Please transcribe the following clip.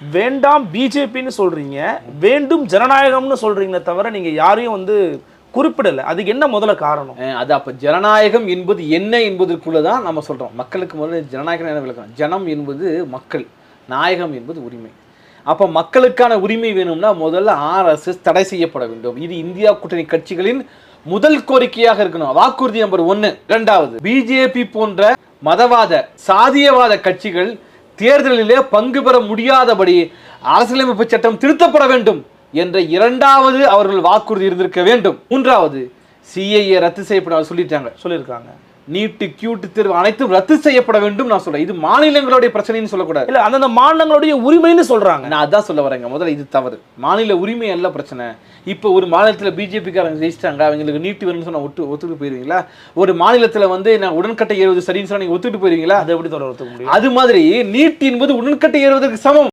வேண்டாம் பிஜேபின்னு சொல்றீங்க வேண்டும் ஜனநாயகம்னு சொல்றீங்களே தவிர நீங்க யாரையும் வந்து குறிப்பிடல. அதுக்கு என்ன முதல்ல காரணம்? அது அப்ப ஜனநாயகம் என்பது என்ன என்பதற்குள்ள தான் நம்ம சொல்றோம். மக்களுக்கு முதல்ல ஜனநாயகம் என்ன விளக்கணும் ஜனம் என்பது மக்கள் நாயகம் என்பது உரிமை. அப்ப மக்களுக்கான உரிமை வேணும்னா முதல்ல ஆர்எஸ்எஸ் தடை செய்யப்பட வேண்டும். இது இந்தியா கூட்டணி கட்சிகளின் முதல் கோரிக்கையாக இருக்கணும். வாக்குறுதி நம்பர் ஒன்னு. இரண்டாவது பிஜேபி போன்ற மதவாத சாதியவாத கட்சிகள் தேர்தலிலே பங்கு பெற முடியாதபடி அரசியலமைப்பு சட்டம் திருத்தப்பட வேண்டும் என்ற இரண்டாவது அவர்கள் வாக்குறுதி இருந்திருக்க வேண்டும். மூன்றாவது சிஐஏ ரத்து செய்யப்பட சொல்லிட்டாங்க சொல்லியிருக்காங்க. நீட்டு கியூட்டு தேர்வு அனைத்தும் ரத்து செய்யப்பட வேண்டும் நான் சொல்றேன். இது மாநிலங்களுடைய பிரச்சனைன்னு சொல்லக்கூடாது. இல்ல அந்தந்த மாநிலங்களுடைய உரிமைன்னு சொல்றாங்க. நான் அதான் சொல்ல வரேங்க. முதல்ல இது தவறு. மாநில உரிமை அல்ல பிரச்சனை. இப்போ ஒரு மாநிலத்தில் பிஜேபிக்காரங்க ஜெயிச்சிட்டாங்க. அவங்களுக்கு நீட்டு வேணும்னு சொன்னா ஒத்து ஒத்துட்டு போயிருவீங்களா? ஒரு மாநிலத்தில் வந்து நான் உடன்கட்டை ஏறுவது சரின்னு சொன்னா நீங்க ஒத்துட்டு போயிருவீங்களா? அதை எப்படி தொடர ஒத்துக்க முடியும்? அது மாதிரி நீட் என்பது உடன்கட்டை ஏறுவதற்கு சமம்.